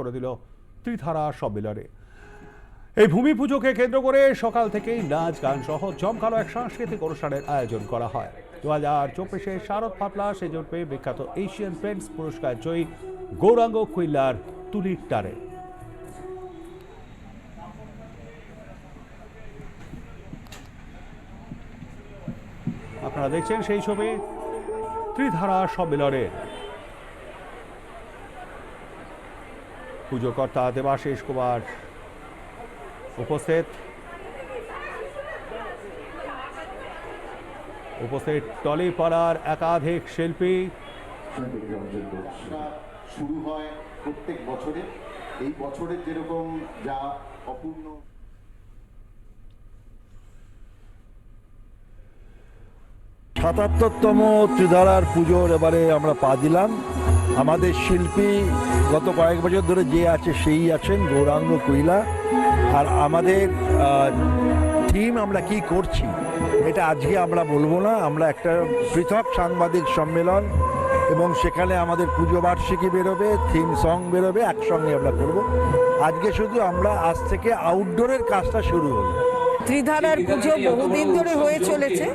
করে দিল ত্রিধারা সম্মেলনে। এই ভূমি পুজোকে কেন্দ্র করে সকাল থেকেই নাচ, গান সহ জমকালো এক সাংস্কৃতিক অনুষ্ঠানের আয়োজন করা হয়। দু হাজার চব্বিশে শারদ পাতলা সেজন পেয়ে বিখ্যাত এশিয়ান পেন্টস পুরস্কার জয়ী গৌরাঙ্গ কুইল্লার তুলির টারে আপনারা দেখছেন সেই ছবি ত্রিধারা সম্মেলনের পুজোকর্তা দেবাশিস কুমার উপস্থিত। উপস্থিত টলিপাড়ার একাধিক শিল্পী। শুরু হয় প্রত্যেক বছরে। এই বছরের যেরকম যা অপূর্ণ। সাতাত্তরতম ত্রিধারার পুজোর এবারে আমরা পা দিলাম। আমাদের শিল্পী গত কয়েক বছর ধরে যে আছে, সেই আছেন গৌরাঙ্গ কৈলা আর আমাদের টিম আমরা কি করছি, এটা আজকে আমরা বলব না। আমরা একটা পৃথক সাংবাদিক সম্মেলন এবং সেখানে আমাদের পুজো বার্ষিকী বেরোবে থিম সং বেরোবে, একসঙ্গে আমরা করব। আজকে শুধু আমরা আজ থেকে আউটডোরের কাজটা শুরু হলো। ত্রিধারার পুজো বহুদিন ধরে হয়ে চলেছে।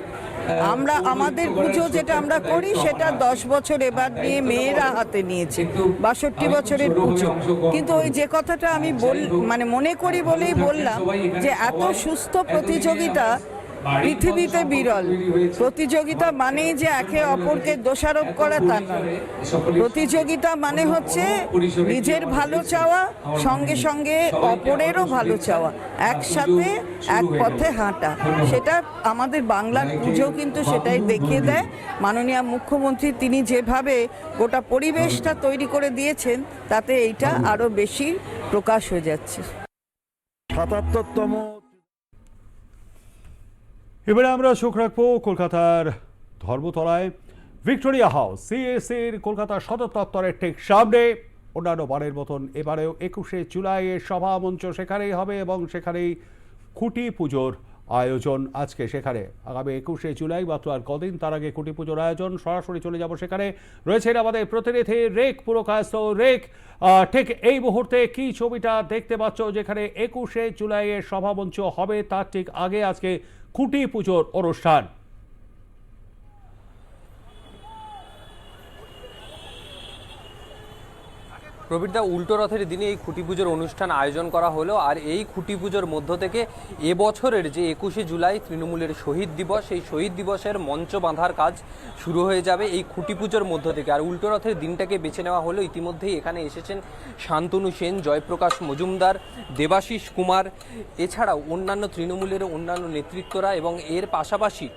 আমরা আমাদের পুজো যেটা আমরা করি সেটা দশ বছর এবার নিয়ে মেয়েরা হাতে নিয়েছে, বাষট্টি বছরের পুজো। কিন্তু ওই যে কথাটা আমি বল মানে মনে করি বলেই বললাম যে এত সুস্থ প্রতিযোগিতা পৃথিবীতে বিরল। প্রতিযোগিতা মানেই যে একে অপরকে দোষারোপ করা তা নয়। প্রতিযোগিতা মানে হচ্ছে নিজের ভালো চাওয়া, সঙ্গে সঙ্গে অপরেরও ভালো চাওয়া, একসাথে এক পথে হাঁটা। সেটা আমাদের বাংলার পুজো কিন্তু সেটাই দেখিয়ে দেয়। মাননীয় মুখ্যমন্ত্রী তিনি যেভাবে গোটা পরিবেশটা তৈরি করে দিয়েছেন, তাতে এইটা আরও বেশি প্রকাশ হয়ে যাচ্ছে। সাতাত্তরতম এবারে আমরা চোখ রাখব কলকাতার ধর্মতলায়। ভিক্টোরিয়া হাউস, সিএসির কলকাতা সদর দপ্তরের ঠিক সামনে। অন্যান্য বারের মতন এবারেও একুশে জুলাইয়ের সভা মঞ্চ সেখানেই হবে এবং সেখানেই খুঁটি পুজোর আয়োজন আজকে সেখানে। আগামী একুশে জুলাই, মাত্র আর কদিন তার আগে খুঁটি পুজোর আয়োজন, সরাসরি চলে যাব সেখানে। রয়েছেন আমাদের প্রতিনিধি রেক পুরকায়স্ত রেক। ঠিক এই মুহূর্তে কি ছবিটা দেখতে পাচ্ছ যেখানে একুশে জুলাইয়ের সভামঞ্চ হবে, তার ঠিক আগে আজকে খুঁটি পুজোর অনুষ্ঠান। প্রবীরদা উল্টো রথের দিনে এই খুঁটি পুজোর অনুষ্ঠান আয়োজন করা হলো, আর এই খুঁটি পুজোর মধ্য থেকে এবছরের যে একুশে জুলাই তৃণমূলের শহীদ দিবস, এই শহীদ দিবসের মঞ্চ বাঁধার কাজ শুরু হয়ে যাবে এই খুঁটি পুজোর মধ্য থেকে। আর উল্টো রথের দিনটাকে বেছে নেওয়া হলো, ইতিমধ্যেই এখানে এসেছেন শান্তনু সেন, জয়প্রকাশ মজুমদার, দেবাশিস কুমার, এছাড়াও অন্যান্য তৃণমূলের অন্যান্য নেতৃত্বরা এবং এর পাশাপাশি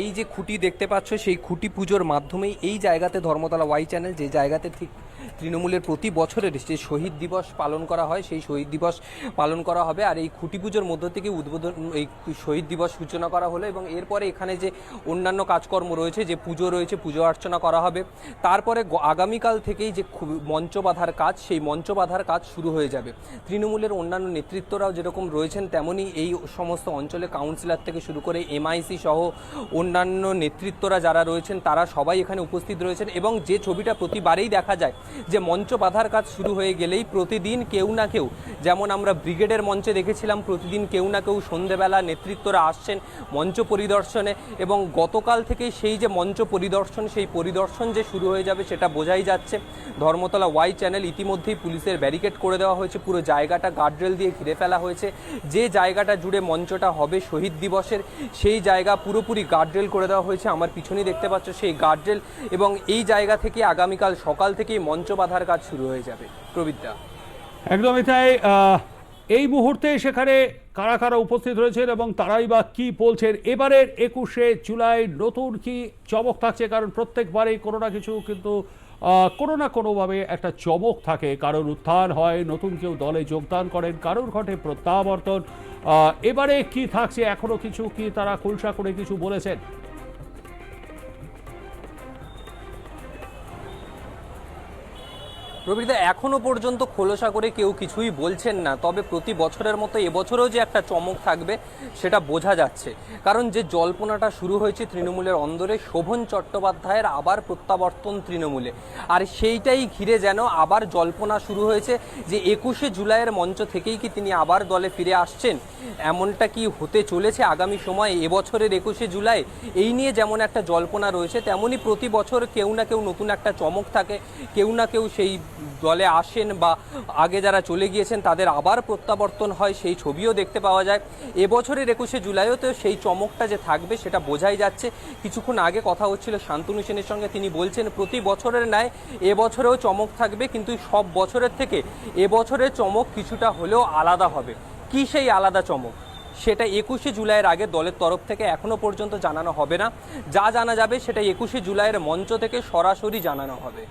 এই যে খুঁটি দেখতে পাচ্ছ, সেই খুঁটি পুজোর মাধ্যমেই এই জায়গাতে ধর্মতলা ওয়াই চ্যানেল, যে জায়গাতে ঠিক তৃণমূলের প্রতি বছরের যে শহীদ দিবস পালন করা হয়, সেই শহীদ দিবস পালন করা হবে। আর এই খুঁটি পুজোর মধ্য থেকে উদ্বোধন, এই শহীদ দিবস সূচনা করা হলো এবং এরপরে এখানে যে অন্যান্য কাজকর্ম রয়েছে, যে পুজো রয়েছে, পুজো অর্চনা করা হবে। তারপরে আগামীকাল থেকেই যে মঞ্চ বাঁধার কাজ, সেই মঞ্চ বাঁধার কাজ শুরু হয়ে যাবে। তৃণমূলের অন্যান্য নেতৃত্বরাও যেরকম রয়েছেন তেমনই এই সমস্ত অঞ্চলে কাউন্সিলর থেকে শুরু করে এমআইসি সহ অন্যান্য নেতৃত্বরা যারা রয়েছেন, তারা সবাই এখানে উপস্থিত রয়েছেন এবং যে ছবিটা প্রতিবারেই দেখা যায় যে মঞ্চ বাঁধার কাজ শুরু হয়ে গেলেই প্রতিদিন কেউ না কেউ, যেমন আমরা ব্রিগেডের মঞ্চে দেখেছিলাম, প্রতিদিন কেউ না কেউ সন্ধেবেলা নেতৃত্বরা আসছেন মঞ্চ পরিদর্শনে এবং গতকাল থেকে সেই যে মঞ্চ পরিদর্শন, সেই পরিদর্শন যে শুরু হয়ে যাবে সেটা বোঝাই যাচ্ছে। ধর্মতলা ওয়াই চ্যানেল ইতিমধ্যেই পুলিশের ব্যারিকেড করে দেওয়া হয়েছে, পুরো জায়গাটা গার্ডরেল দিয়ে ঘিরে ফেলা হয়েছে। যে জায়গাটা জুড়ে মঞ্চটা হবে শহীদ দিবসের, সেই জায়গা পুরোপুরি গার্ডরেল করে দেওয়া হয়েছে। আমার পিছনেই দেখতে পাচ্ছ সেই গার্ডরেল এবং এই জায়গা থেকে আগামীকাল সকাল থেকেই মঞ্চ বাঁধার কাজ শুরু হয়ে যাবে। প্রবিদ্যা একদমই তাই এই মুহূর্তে সেখানে কারা কারা উপস্থিত রয়েছেন এবং তারাই বা কি বলছেন? এবারের একুশে জুলাই নতুন কি চমক থাকছে? কারণ প্রত্যেকবারেই কোনো না কিছু কিন্তু কোনো না কোনোভাবে একটা চমক থাকে। কারোর উত্থান হয়, নতুন কেউ দলে যোগদান করেন, কারোর ঘটে প্রত্যাবর্তন। এবারে কি থাকছে? এখনও কিছু কি তারা খুলসা করে কিছু বলেছেন? রবিদা এখনও পর্যন্ত খোলসা করে কেউ কিছুই বলছেন না। তবে প্রতি বছরের মতো এবছরেও যে একটা চমক থাকবে, সেটা বোঝা যাচ্ছে। কারণ যে জল্পনাটা শুরু হয়েছে তৃণমূলের অন্দরে, শোভন চট্টোপাধ্যায়ের আবার প্রত্যাবর্তন তৃণমূলে। আর সেইটাই ঘিরে যেন আবার জল্পনা শুরু হয়েছে যে একুশে জুলাইয়ের মঞ্চ থেকেই কি তিনি আবার দলে ফিরে আসছেন? এমনটা কি হতে চলেছে আগামী সময়ে এবছরের একুশে জুলাই? এই নিয়ে যেমন একটা জল্পনা রয়েছে তেমনই প্রতি বছর কেউ না কেউ নতুন একটা চমক থাকে। কেউ না কেউ সেই দলে আসেন বা আগে যারা চলে গিয়েছেন তাদের আবার প্রত্যাবর্তন হয়, সেই ছবিও দেখতে পাওয়া যায়। এবছরের একুশে জুলাইও তো সেই চমকটা যে থাকবে সেটা বোঝাই যাচ্ছে। কিছুক্ষণ আগে কথা হচ্ছিল শান্তনু সেনের সঙ্গে, তিনি বলছেন, প্রতি বছরের ন্যায় এবছরেও চমক থাকবে, কিন্তু সব বছরের থেকে এবছরের চমক কিছুটা হলেও আলাদা হবে। কি সেই আলাদা চমক? সেটা একুশে জুলাইয়ের আগে দলের তরফ থেকে এখনও পর্যন্ত জানানো হবে না। যা জানা যাবে, সেটা একুশে জুলাইয়ের মঞ্চ থেকে সরাসরি জানানো হবে।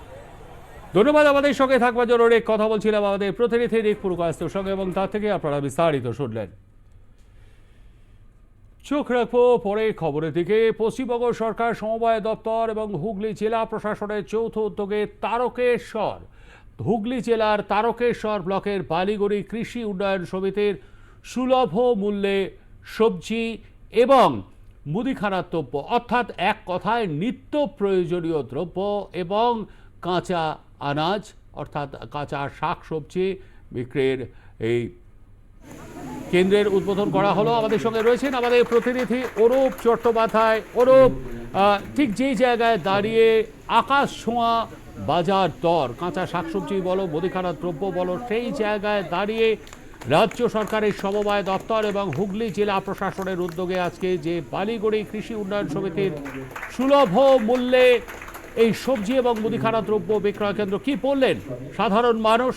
ধন্যবাদ আমাদের সঙ্গে থাকবার জন্য। অনেক কথা বলছিলাম আমাদের প্রতিনিধি রিক পুরকাস্তের সঙ্গে এবং তার থেকে আপনারা বিস্তারিত শুনলেন। চোখ রাখব পরে খবরের দিকে। পশ্চিমবঙ্গ সরকার সমবায় দপ্তর এবং হুগলি জেলা প্রশাসনের যৌথ উদ্যোগে তারকেশ্বর। হুগলি জেলার তারকেশ্বর ব্লকের বালিগড়ি কৃষি উন্নয়ন সমিতির সুলভ মূল্যে সবজি এবং মুদিখানার দ্রব্য, অর্থাৎ এক কথায় নিত্য প্রয়োজনীয় দ্রব্য এবং কাঁচা আনাজ, অর্থাৎ কাঁচা শাক সবজি বিক্রির এই কেন্দ্রের উদ্বোধন করা হলো। আমাদের সঙ্গে রয়েছেন আমাদের প্রতিনিধি অরূপ চট্টোপাধ্যায়। অরূপ ঠিক যেই জায়গায় দাঁড়িয়ে আকাশ ছোঁয়া বাজার দর, কাঁচা শাকসবজি বলো, মুদিখানার দ্রব্য বলো, সেই জায়গায় দাঁড়িয়ে রাজ্য সরকারের সমবায় দপ্তর এবং হুগলি জেলা প্রশাসনের উদ্যোগে আজকে যে বালিগড়ি কৃষি উন্নয়ন সমিতির সুলভ মূল্যে এই সবজি এবং মুদিখানা দ্রব্য বিক্রয় কেন্দ্র কি বললেন? সাধারণ মানুষ?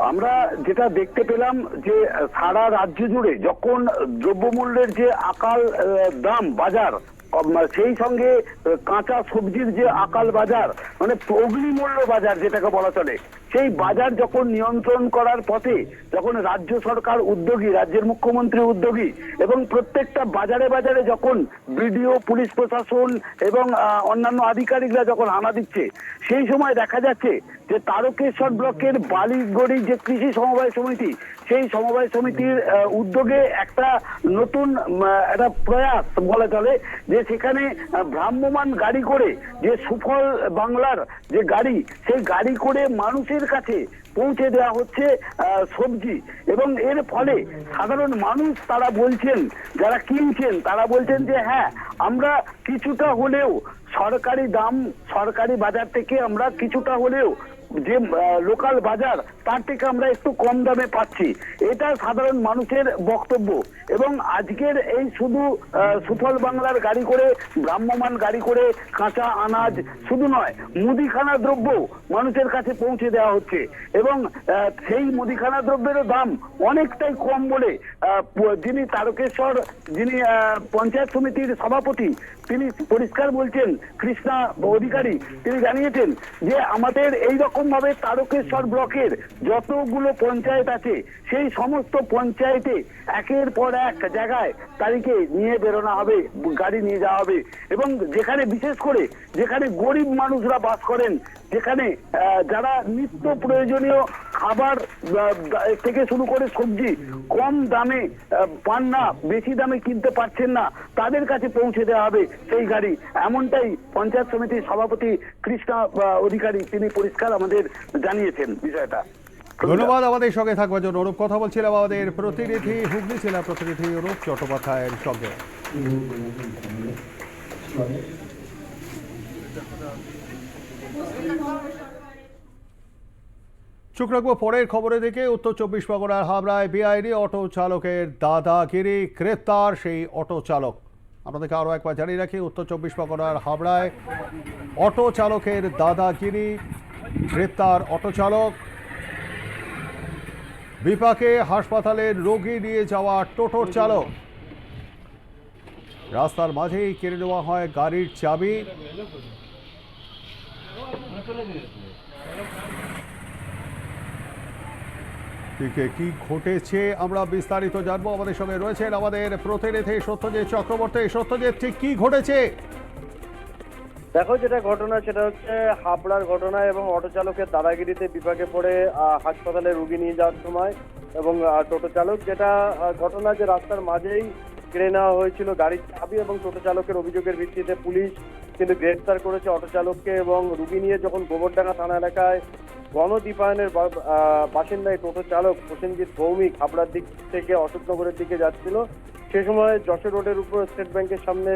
আমরা যেটা দেখতে পেলাম যে সারা রাজ্য জুড়ে যখন দ্রব্যমূল্যের যে আকাল দাম বাজার উম, সেই সঙ্গে কাঁচা সবজির যে আকাল বাজার মানে অগ্নিমূল্য বাজার যেটাকে বলা চলে সেই বাজার যখন নিয়ন্ত্রণ করার পথে যখন রাজ্য সরকার উদ্যোগী, রাজ্যের মুখ্যমন্ত্রী উদ্যোগী এবং প্রত্যেকটা বাজারে বাজারে যখন বিডিও, পুলিশ প্রশাসন এবং অন্যান্য আধিকারিকরা যখন হানা দিচ্ছে, সেই সময় দেখা যাচ্ছে যে তারকেশ্বর ব্লকের বালিগড়ি যে কৃষি সমবায় সমিতি, সেই সমবায় সমিতির উদ্যোগে একটা নতুন একটা প্রয়াস বলা চলে, যে সেখানে ভ্রাম্যমান গাড়ি করে যে সুফল বাংলার যে গাড়ি, সেই গাড়ি করে মানুষের কাছে পৌঁছে দেওয়া হচ্ছে সবজি। এবং এর ফলে সাধারণ মানুষ তারা বলছেন, যারা কিনছেন, তারা বলছেন যে হ্যাঁ আমরা কিছুটা হলেও সরকারি দাম, সরকারি বাজার থেকে আমরা কিছুটা হলেও যে লোকাল বাজার, তার থেকে আমরা একটু কম দামে পাচ্ছি। এটা সাধারণ মানুষের বক্তব্য। এবং আজকের এই শুধু সুফল বাংলার গাড়ি করে ভ্রাম্যমান গাড়ি করে কাঁচা আনাজ শুধু নয়, মুদিখানা দ্রব্য মানুষের কাছে পৌঁছে দেওয়া হচ্ছে। এবং সেই মুদিখানা দ্রব্যেরও দাম অনেকটাই কম বলে যিনি তারকেশ্বর, যিনি পঞ্চায়েত সমিতির সভাপতি, তিনি পরিষ্কার বলছেন, কৃষ্ণা অধিকারী, তিনি জানিয়েছেন যে, আমাদের এই রকম ভাবে তারকেশ্বর ব্লকের যতগুলো পঞ্চায়েত আছে, সেই সমস্ত পঞ্চায়েতে একের পর এক জায়গায় তারিখে নিয়ে বেরোনো হবে, গাড়ি নিয়ে যাওয়া হবে। এবং যেখানে বিশেষ করে যেখানে গরিব মানুষরা বাস করেন যেখানে যারা নিত্য প্রয়োজনীয় খাবার থেকে শুরু করে সবজি কম দামে পান না, বেশি দামে কিনতে পারছেন না, তাদের কাছে পৌঁছে দেওয়া হবে সেই গাড়ি। এমনটাই পঞ্চায়েত সমিতির সভাপতি কৃষ্ণা অধিকারী, তিনি পরিষ্কার আমাদের জানিয়েছেন বিষয়টা। ধন্যবাদ আমাদের সঙ্গে থাকবার জন্য। অরূপ কথা বলছিলাম আমাদের প্রতিনিধি, হুগলি জেলা প্রতিনিধি অরূপ চট্টোপাধ্যায়ের সঙ্গে। চোখ রাখব পরের খবরে দিকে উত্তর চব্বিশ পরগনার হাবড়ায় বেআইনি অটো চালকের দাদাগিরি গ্রেপ্তার, সেই অটো চালক। আপনাদেরকে আরও একবার জানিয়ে রাখি, উত্তর চব্বিশ পরগনার হাবড়ায় অটো চালকের দাদাগিরি গ্রেপ্তার অটো চালক। বিপাকে হাসপাতালের রোগী নিয়ে যাওয়া টোটোর চালক। রাস্তার মাঝেই কেড়ে নেওয়া হয় গাড়ির চাবি। কি ঘটেছে আমরা বিস্তারিত জানব। আমাদের সঙ্গে রয়েছেন আমাদের প্রতিনিধি সত্যজিৎ চক্রবর্তী। সত্যজিৎ, ঠিক কি ঘটেছে? দেখো, যেটা ঘটনা সেটা হচ্ছে হাবড়ার ঘটনা এবং অটো চালকের দাদাগিরিতে বিপাকে পড়ে হাসপাতালে রুগী নিয়ে যাওয়ার সময় এবং টোটো চালক। যেটা ঘটনা যে রাস্তার মাঝেই কেড়ে নেওয়া হয়েছিল গাড়ির চাবি এবং টোটো চালকের অভিযোগের ভিত্তিতে পুলিশ কিন্তু গ্রেফতার করেছে অটো চালককে এবং রুগী নিয়ে যখন গোবরডাঙ্গা থানা এলাকায় গণদীপায়নের বা- আহ, বাসিন্দায় টোটো চালক প্রসেনজিৎ ভৌমিক হাবড়ার দিক থেকে অশোকনগরের দিকে যাচ্ছিল সে সময় যশোর রোডের উপর স্টেট ব্যাংকের সামনে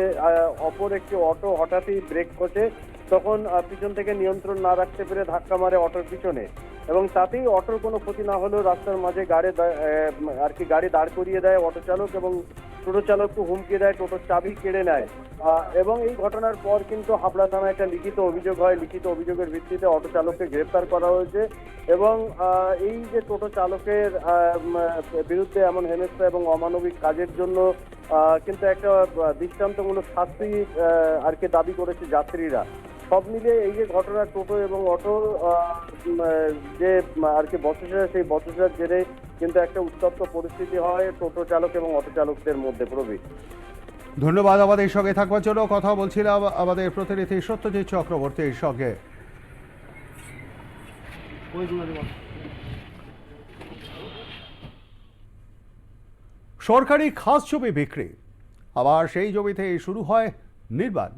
অপর একটি অটো হঠাৎই ব্রেক কষে তখন পিছন থেকে নিয়ন্ত্রণ না রাখতে পেরে ধাক্কা মারে অটোর পিছনে এবং তাতেই অটোর কোনো ক্ষতি না হলেও রাস্তার মাঝে গাড়ি আর কি গাড়ি দাঁড় করিয়ে দেয় অটো চালক এবং টোটো চালককে হুমকি দেয়, টোটোর চাবি কেড়ে নেয়। এবং এই ঘটনার পর কিন্তু হাবড়া থানায় একটা লিখিত অভিযোগ হয়। লিখিত অভিযোগের ভিত্তিতে অটো চালককে গ্রেপ্তার করা হয়েছে এবং এই যে টোটো চালকের বিরুদ্ধে এমন হেনস্থা এবং অমানবিক কাজের জন্য কিন্তু একটা দৃষ্টান্তমূলক শাস্তি আর কি দাবি করেছে যাত্রীরা। সব মিলিয়ে এই যে ঘটনা, টোটো এবং অটো যে আর কি বচসা, সেই বচসার জেরে কিন্তু একটা উত্তপ্ত পরিস্থিতি হয় টোটো চালক এবং অটো চালকদের মধ্যে প্রবীণ ধন্যবাদ আমাদের সঙ্গে থাকবার জন্য। কথা বলছিলাম আমাদের প্রতিনিধি সত্যজিৎ চক্রবর্তীর সঙ্গে। সরকারি খাস জমি বিক্রি। আবার সেই জমিতে শুরু হয় নির্মাণ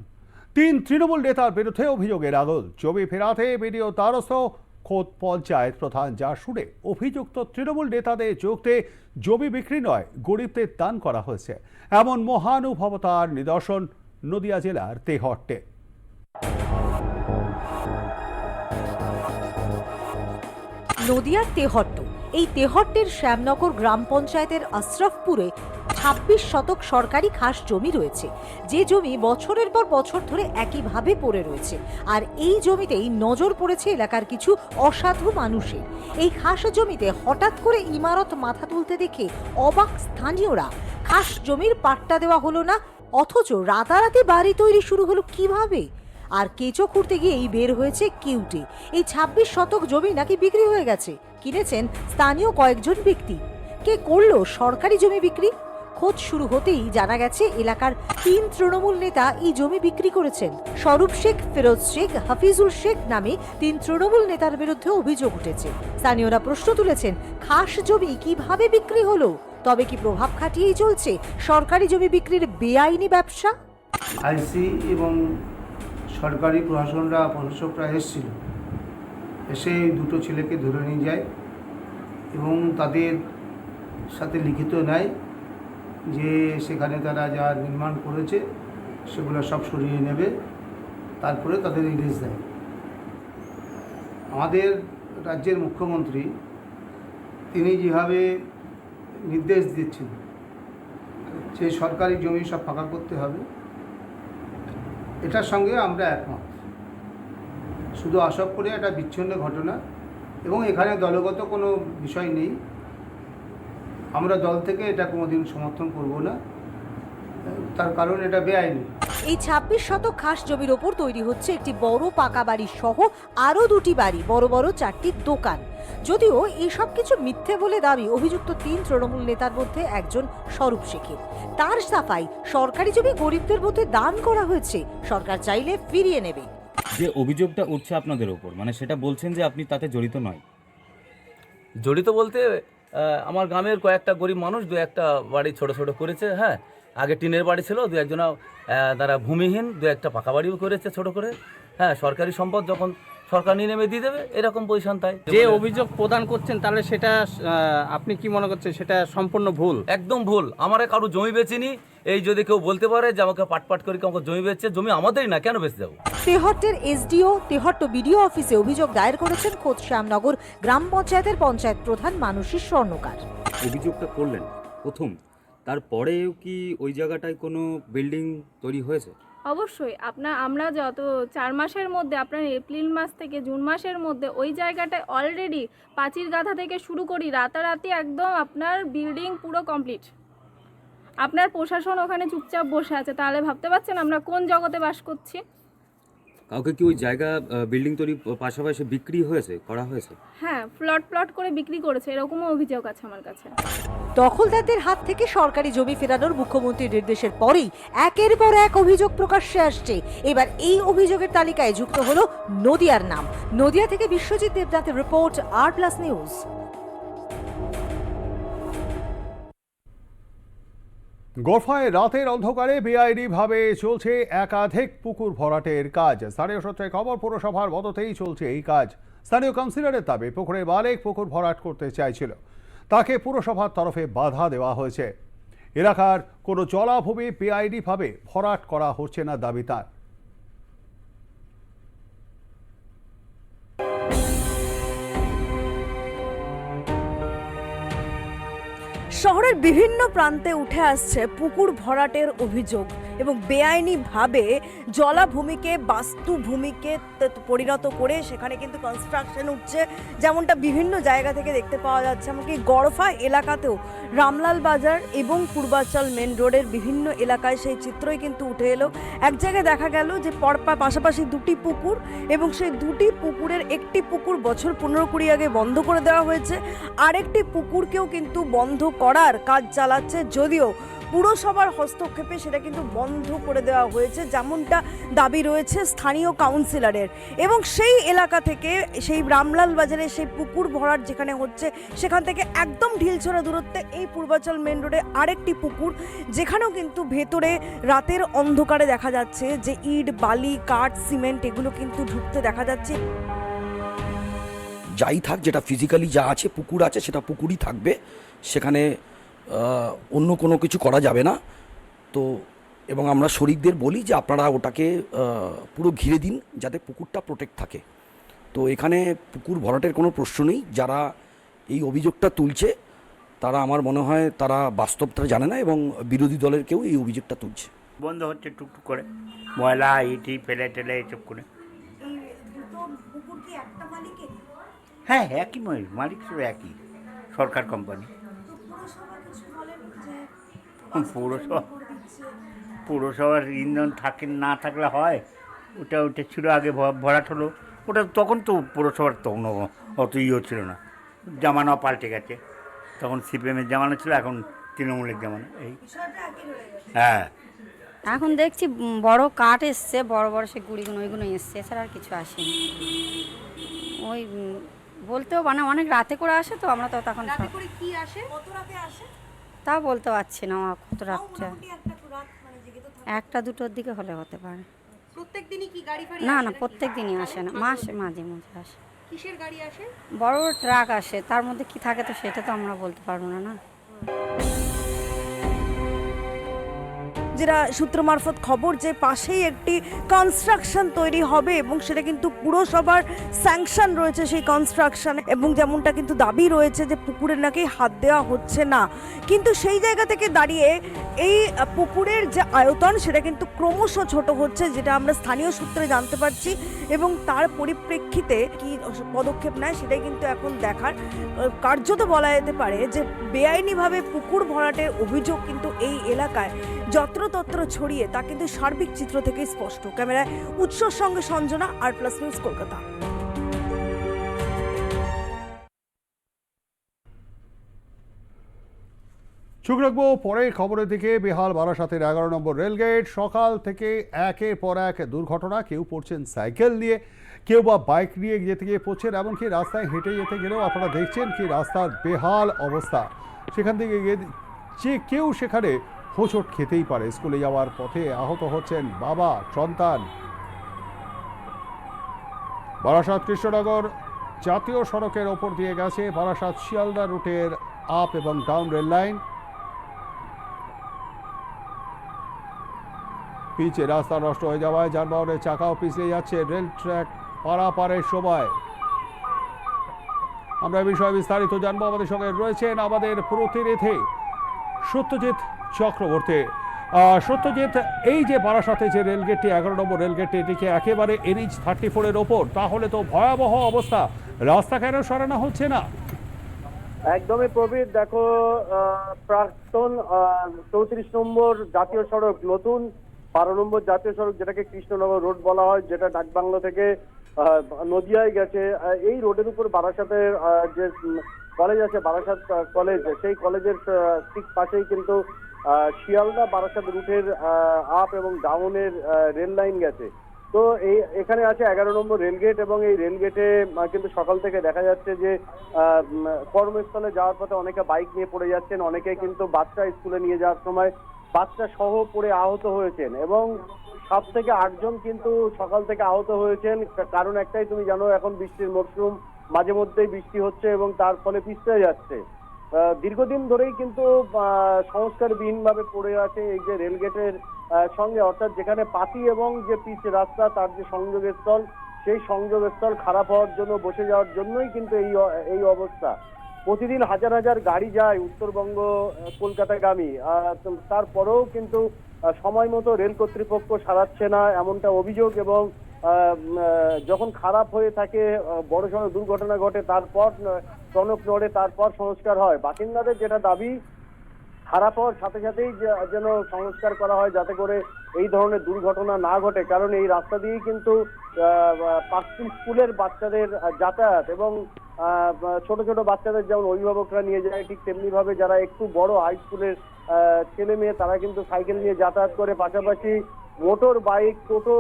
তিন তৃণমূল নেতার বিরুদ্ধে অভিযোগের আগল জমি ফেরাতে বিডিও দ্বারস্থ খোদ পঞ্চায়েত প্রধান যা শুনে অভিযুক্ত তৃণমূল নেতাদের যুক্তে জমি বিক্রি নয়, গরিবদের দান করা হয়েছে। এমন মহানুভবতার নিদর্শন নদিয়া জেলার তেহট্টে। নদিয়ার তেহট্ট। এই তেহট্টের শ্যামনগর গ্রাম পঞ্চায়েতের আশরাফপুরে ছাব্বিশ শতক সরকারি খাস জমি রয়েছে। যে জমি বছরের পর বছর ধরে একইভাবে পড়ে রয়েছে। আর এই জমিতেই নজর পড়েছে এলাকার কিছু অসাধু মানুষের। এই খাস জমিতে হঠাৎ করে ইমারত মাথা তুলতে দেখে অবাক স্থানীয়রা, খাস জমির পাট্টা দেওয়া হলো না, অথচ রাতারাতি বাড়ি তৈরি শুরু হলো কীভাবে? আর কেঁচো খুঁড়তে গিয়েই বের হয়েছে কিউটে। এই ছাব্বিশ শতক জমি নাকি বিক্রি হয়ে গেছে? কিনেছেন স্থানীয় কয়েকজন ব্যক্তি। কে করল সরকারি জমি বিক্রি? খোঁজ শুরু হতেই জানা গেছে, এলাকার তিন তৃণমূল নেতা এই জমি বিক্রি করেছেন। স্বরূপ শেখ, ফেরোজ শেখ, হাফিজুল শেখ নামে তিন তৃণমূল নেতার বিরুদ্ধে অভিযোগ উঠেছে। স্থানীয়রা প্রশ্ন তুলেছেন, খাস জমি কীভাবে বিক্রি হলো? তবে কি প্রভাব খাটিয়েই চলছে সরকারি জমি বিক্রির বেআইনি ব্যবসা? আইসি এবং সরকারি প্রশাসনরা, প্রশাসকরা এসেছিল। এসে দুটো ছেলেকে ধরে নিয়ে যায় এবং তাদের সাথে লিখিত নেয় যে সেখানে তারা যা নির্মাণ করেছে, সেগুলো সব সরিয়ে নেবে, তারপরে তাদের রিলিজ দেয়। আমাদের রাজ্যের মুখ্যমন্ত্রী, তিনি যেভাবে নির্দেশ দিচ্ছেন, যে সরকারি জমি সব ফাঁকা করতে হবে, এটার সঙ্গে আমরা একমত। শুধু আশক করে একটা বিচ্ছিন্ন ঘটনা, এবং এখানে দলগত কোনো বিষয় নেই। আমরা দল থেকে এটা কোনোদিন সমর্থন করব না। তার কারণ এটা বেআইনি। এই ছাব্বিশ শতক খাস জমির ওপর তৈরি হচ্ছে একটি বড় পাকা বাড়ি সহ আরও দুটি বাড়ি বড় বড় চারটি দোকান। যদিও এসব কিছু মিথ্যে বলে দাবি অভিযুক্ত তিন তৃণমূল নেতার মধ্যে একজন স্বরূপ শেখের। তার সাফাই সরকারি জমি গরিবদের মধ্যে দান করা হয়েছে সরকার চাইলে ফিরিয়ে নেবে। যে অভিযোগটা উঠছে আপনাদের ওপর মানে সেটা বলছেন যে আপনি তাতে জড়িত নয়। জড়িত বলতে আমার গ্রামের কয়েকটা গরিব মানুষ দু একটা বাড়ি ছোট ছোট করেছে হ্যাঁ। আগে টিনের বাড়ি ছিল, দু একজনা তারা ভূমিহীন, দু একটা পাকা বাড়িও করেছে ছোট করে হ্যাঁ। সরকারি সম্পদ যখন সরকার নিয়ে নেমে দিয়ে দেবে এরকম পজিশন তাই। যে অভিযোগ প্রদান করছেন তাহলে সেটা আপনি কি মনে করছেন সেটা সম্পূর্ণ ভুল? একদম ভুল। আমার কারও জমি বেচিনি এই যদি কেউ বলতে পারে যে আমাকে পাট পাট করে কেউ আমাকে জমি বেচছে জমি আমাদেরই না কেন বেচতে যাব? তেহট্টের এসডিও তেহট্ট বিডিও অফিসে অভিযোগ দায়ের করেছেন খোদ শ্যামনগর গ্রাম পঞ্চায়েতের পঞ্চায়েত প্রধান মানসী স্বর্ণকার। অভিযোগটা করলেন প্রথম তারপরেও কি ওই জায়গাটায় কোনো বিল্ডিং তৈরি হয়েছে? অবশ্যই। আপনার আমরা যত চার মাসের মধ্যে, আপনার এপ্রিল মাস থেকে জুন মাসের মধ্যে ওই জায়গাটায় অলরেডি পাঁচির গাথা থেকে শুরু করি, রাতারাতি একদম আপনার বিল্ডিং পুরো কমপ্লিট আপনার প্রশাসন ওখানে চুপচাপ বসে আছে, তাহলে ভাবতে পারছেন আমরা কোন জগতে বাস করছি? কাউকে কি ওই জায়গা বিল্ডিং তৈরি পাশাপাশি বিক্রি হয়েছে করা হয়েছে? হ্যাঁ প্লট প্লট করে বিক্রি করেছে এরকমও অভিযোগ আছে আমার কাছে। দখলদারদের হাত থেকে সরকারি জমি ফেরানোর মুখ্যমন্ত্রীর নির্দেশের পরেই একের পর এক অভিযোগ প্রকাশ্যে আসছে। এবার এই অভিযোগের তালিকায় যুক্ত হলো নদিয়ার নাম। নদিয়া থেকে বিশ্বজিৎ দেবনাথের রিপোর্ট আর প্লাস নিউজ গোরফায় রাতের অন্ধকারে বেআইনি ভাবে চলছে একাধিক পুকুর ভরাটের কাজ। স্থানীয় সূত্রে খবর, পৌরসভার মদতেই চলছে এই কাজ। স্থানীয় কাউন্সিলরের দাবি, পুকুরে মালিক পুকুর ভরাট করতে চাইছিল। তাকে পুরসভার তরফে বাধা দেওয়া হয়েছে। এলাকার কোনো জলাভূমি বেআইনিভাবে ভরাট করা হচ্ছে না দাবি তার। শহরের বিভিন্ন প্রান্তে উঠে আসছে পুকুর ভরাটের অভিযোগ। এবং বেআইনিভাবে জলাভূমিকে, বাস্তুভূমিকে পরিণত করে সেখানে কিন্তু কনস্ট্রাকশন উঠছে যেমনটা বিভিন্ন জায়গা থেকে দেখতে পাওয়া যাচ্ছে। এমনকি গড়ফা এলাকাতেও রামলাল বাজার এবং পূর্বাচল মেন রোডের বিভিন্ন এলাকায় সেই চিত্রই কিন্তু উঠে এলো। এক জায়গায় দেখা গেল যে পরপা, পাশাপাশি দুটি পুকুর এবং সেই দুটি পুকুরের একটি পুকুর বছর পনেরো কুড়ি আগে বন্ধ করে দেওয়া হয়েছে। আরেকটি পুকুরকেও কিন্তু বন্ধ করার কাজ চালাচ্ছে। যদিও পুরসভার হস্তক্ষেপে সেটা কিন্তু বন্ধ করে দেওয়া হয়েছে, যেমনটা দাবি রয়েছে স্থানীয় কাউন্সিলরের। এবং সেই এলাকা থেকে সেই রামলাল বাজারে সেই পুকুর ভরাট যেখানে হচ্ছে, সেখান থেকে একদম ঢিলছড়া দূরত্বে এই পূর্বাচল মেন রোডে আরেকটি পুকুর, যেখানেও কিন্তু ভেতরে রাতের অন্ধকারে দেখা যাচ্ছে যে ইট, বালি, কাঠ, সিমেন্ট এগুলো কিন্তু ঢুকতে দেখা যাচ্ছে। যাই থাক, যেটা ফিজিক্যালি যা আছে, পুকুর আছে, সেটা পুকুরই থাকবে। সেখানে অন্য কোনো কিছু করা যাবে না। তো এবং আমরা শরিকদের বলি যে আপনারা ওটাকে পুরো ঘিরে দিন যাতে পুকুরটা প্রোটেক্ট থাকে। তো এখানে পুকুর ভরাটের কোনো প্রশ্ন নেই। যারা এই অভিযোগটা তুলছে তারা আমার মনে হয় তারা বাস্তবটা জানে না এবং বিরোধী দলের কেউ এই অভিযোগটা তুলছে। বন্ধ হচ্ছে টুকটুক করে। ময়লা ইটি ফেলে টেলে এসব করে। হ্যাঁ একই মালিক মালিক তো একই। সরকার কোম্পানি পৌরসভা। পৌরসভার ইন্ধন থাকে না থাকলে হয়। ওটা ওটা ছিল আগে ভ- ভরাট হলো। ওটা তখন তো পৌরসভার তখন অত ইয়ে ছিল না। জামানা পাল্টে গেছে। তখন সিপিএমের জামানা ছিল এখন তৃণমূলের জামানা এই। হ্যাঁ। এখন দেখছি বড় কাঠ এসছে বড় বড় সে গুঁড়িগুলো ওইগুলো এসছে। এছাড়া আর কিছু আসেনি। ওই বলতেও মানে অনেক রাতে করে আসে তো আমরা তো তখন কি আসে? কত রাতে আসে? তা বলতে পারছি না আমার কত রাতটা একটা দুটোর দিকে হলে হতে পারে। না না প্রত্যেক দিনই আসে না। মাসে মাঝে। মাঝে আসে। কিসের গাড়ি আসে? বড় বড় ট্রাক আসে তার মধ্যে কি থাকে তো সেটা তো আমরা বলতে পারব না না? যেটা সূত্র মারফত খবর যে পাশেই একটি কনস্ট্রাকশন তৈরি হবে এবং সেটা কিন্তু পুরসভার স্যাংশন রয়েছে সেই কনস্ট্রাকশন এবং যেমনটা কিন্তু দাবি রয়েছে যে পুকুরের নাকি হাত দেওয়া হচ্ছে না। কিন্তু সেই জায়গা থেকে দাঁড়িয়ে এই পুকুরের যে আয়তন সেটা কিন্তু ক্রমশ ছোট হচ্ছে যেটা আমরা স্থানীয় সূত্রে জানতে পারছি এবং তার পরিপ্রেক্ষিতে কি পদক্ষেপ নেয় সেটাই কিন্তু এখন দেখার। কার্যত বলা যেতে পারে যে বেআইনিভাবে পুকুর ভরাটের অভিযোগ কিন্তু এই এলাকায় যত্রতত্র ছড়িয়ে তা কিন্তু সার্বিক চিত্র থেকেই স্পষ্ট। ক্যামেরায় উৎসর সঙ্গে Sanjana, R plus news Kolkata. চোখ রাখব পরের খবরের দিকে। বেহাল বারাসাতের এগারো নম্বর রেলগেট। সকাল থেকে একের পর এক দুর্ঘটনা। কেউ পড়ছেন সাইকেল নিয়ে, কেউ বা বাইক নিয়ে যেতে গিয়ে পড়ছেন, এমনকি রাস্তায় হেঁটে যেতে গেলেও আপনারা দেখছেন কি রাস্তার বেহাল অবস্থা। সেখান থেকে যে কেউ সেখানে হোঁচট খেতেই পারে। স্কুলে যাওয়ার পথে আহত হচ্ছেন বাবা, সন্তান। বারাসাত কৃষ্ণনগর জাতীয় সড়কের ওপর দিয়ে গেছে বারাসাত শিয়ালদা রুটের আপ এবং ডাউন রেল লাইন। পিচে রাস্তা নষ্ট হয়ে যাওয়ায় যানবাহনের চাকাও পিছিয়ে যাচ্ছে রেল ট্র্যাক পারাপারের সময়। আমরা বিষয়ে বিস্তারিত জানব। আমাদের সঙ্গে রয়েছেন আমাদের প্রতিনিধি সত্যজিৎ চক্রবর্তী। সত্যজিৎ, এই যে বারাসাতে যে রেলগেটটি, এগারো নম্বর রেলগেটটি, এটিকে একেবারে এনএইচ থার্টি ফোরের ওপর, তাহলে তো ভয়াবহ অবস্থা। রাস্তা কেন সরানো হচ্ছে না? একদমই প্রবীর, দেখো প্রাক্তন চৌত্রিশ নম্বর জাতীয় সড়ক, নতুন বারো নম্বর জাতীয় সড়ক, যেটাকে কৃষ্ণনগর রোড বলা হয়, যেটা ডাকবাংলো থেকে নদিয়ায় গেছে এই রোডের উপর বারাসাতের যে কলেজ আছে, বারাসাত কলেজ সেই কলেজের ঠিক পাশেই কিন্তু শিয়ালদা বারাসাত রুটের আপ এবং ডাউনের রেল লাইন গেছে। তো এই, এখানে আছে এগারো নম্বর রেলগেট এবং এই রেলগেটে কিন্তু সকাল থেকে দেখা যাচ্ছে যে কর্মস্থলে যাওয়ার পথে অনেকে বাইক নিয়ে পড়ে যাচ্ছেন, অনেকে কিন্তু বাচ্চা স্কুলে নিয়ে যাওয়ার সময় বাচ্চা সহ পড়ে আহত হয়েছেন এবং সাত থেকে আটজন কিন্তু সকাল থেকে আহত হয়েছেন। কারণ একটাই তুমি জানো, এখন বৃষ্টির মরশুম মাঝে মধ্যেই বৃষ্টি হচ্ছে এবং তার ফলে পিছড়ে যাচ্ছে। দীর্ঘদিন ধরেই কিন্তু সংস্কারবিহীনভাবে পড়ে আছে এই যে রেলগেটের সঙ্গে, অর্থাৎ যেখানে পাতি এবং যে পিচ রাস্তা, তার যে সংযোগস্থল সেই সংযোগস্থল খারাপ হওয়ার জন্য, বসে যাওয়ার জন্যই কিন্তু এই এই অবস্থা। প্রতিদিন হাজার হাজার গাড়ি যায় উত্তরবঙ্গ কলকাতাগামী। তারপরেও কিন্তু সময় মতো রেল কর্তৃপক্ষ সারাচ্ছে না, এমনটা অভিযোগ এবং যখন খারাপ হয়ে থাকে বড় সড়ো দুর্ঘটনা ঘটে, তারপর টনক নড়ে, তারপর সংস্কার হয়। বাসিন্দাদের যেটা দাবি, খারাপ হওয়ার সাথে সাথেই যেন সংস্কার করা হয়, যাতে করে এই ধরনের দুর্ঘটনা না ঘটে। কারণ এই রাস্তা দিয়েই কিন্তু পাঁচটি স্কুলের বাচ্চাদের যাতায়াত এবং ছোট ছোট বাচ্চাদের যেমন অভিভাবকরা নিয়ে যায়, ঠিক তেমনি ভাবে যারা একটু বড় হাই স্কুলের ছেলে মেয়ে, তারা কিন্তু সাইকেল নিয়ে যাতায়াত করে। পাশাপাশি মোটর, বাইক, টোটো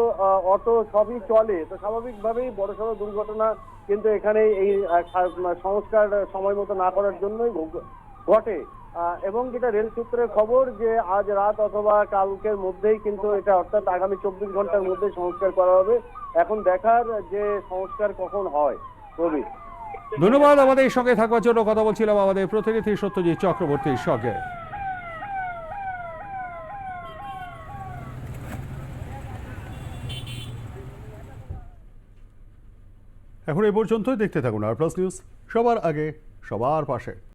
অটো সবই চলে। তো স্বাভাবিকভাবেই বড় সড়ো দুর্ঘটনা কিন্তু এখানে এই সংস্কার সময় মতো না করার জন্যই ঘটে। এবং যেটা রেল সূত্রের খবর যে আজ রাত অথবা কালকের মধ্যেই কিন্তু এটা অর্থাৎ আগামী চব্বিশ ঘণ্টার মধ্যে সংস্কার করা হবে। এখন দেখার যে সংস্কার কখন হয়। রবি। ধন্যবাদ আমাদের সঙ্গে থাকার জন্য কথা বলছিলাম আমাদের প্রতিনিধি সত্যজিৎ চক্রবর্তীর সঙ্গে। এখন এই পর্যন্তই দেখতে থাকুন আর প্লাস নিউজ সবার আগে সবার পাশে।